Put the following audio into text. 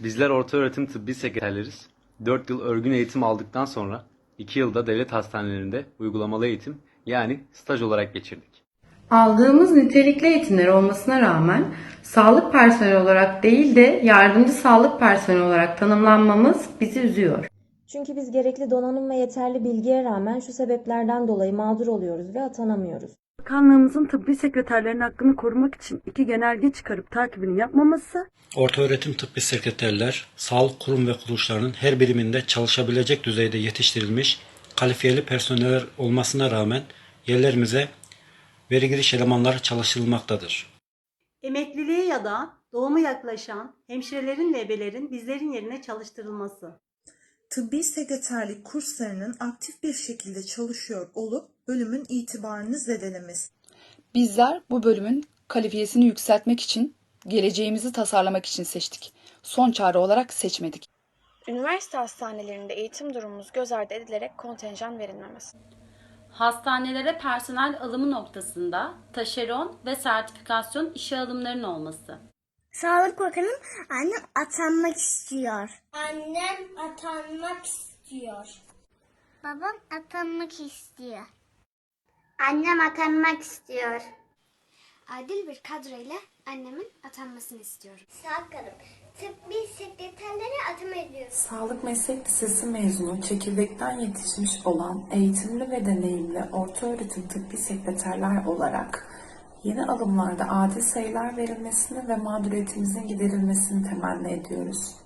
Bizler ortaöğretim tıbbi sekreterleriz. 4 yıl örgün eğitim aldıktan sonra 2 yılda devlet hastanelerinde uygulamalı eğitim yani staj olarak geçirdik. Aldığımız nitelikli eğitimler olmasına rağmen sağlık personeli olarak değil de yardımcı sağlık personeli olarak tanımlanmamız bizi üzüyor. Çünkü biz gerekli donanım ve yeterli bilgiye rağmen şu sebeplerden dolayı mağdur oluyoruz ve atanamıyoruz. Bakanlığımızın tıbbi sekreterlerin hakkını korumak için iki genelge çıkarıp takibini yapmaması, Ortaöğretim tıbbi sekreterler, sağlık kurum ve kuruluşlarının her biriminde çalışabilecek düzeyde yetiştirilmiş kalifiyeli personeller olmasına rağmen yerlerimize veri giriş elemanları çalıştırılmaktadır. Emekliliğe ya da doğuma yaklaşan hemşirelerin ve ebelerin bizlerin yerine çalıştırılması. Tıbbi sekreterlik kurslarının aktif bir şekilde çalışıyor olup bölümün itibarını zedelemesi. Bizler bu bölümün kalifiyesini yükseltmek için, geleceğimizi tasarlamak için seçtik. Son çare olarak seçmedik. Üniversite hastanelerinde eğitim durumumuz göz ardı edilerek kontenjan verilmemesi. Hastanelere personel alımı noktasında taşeron ve sertifikasyon işe alımlarının olması. Sağlık Bakanım annem atanmak istiyor. Annem atanmak istiyor. Babam atanmak istiyor. Annem atanmak istiyor. Adil bir kadroyla annemin atanmasını istiyorum. Sağlık Hanım, tıbbi sekreterlere atama ediyoruz. Sağlık Meslek Lisesi mezunu çekirdekten yetişmiş olan eğitimli ve deneyimli ortaöğretim tıbbi sekreterler olarak yeni alımlarda adil sayılar verilmesini ve mağduriyetimizin giderilmesini temenni ediyoruz.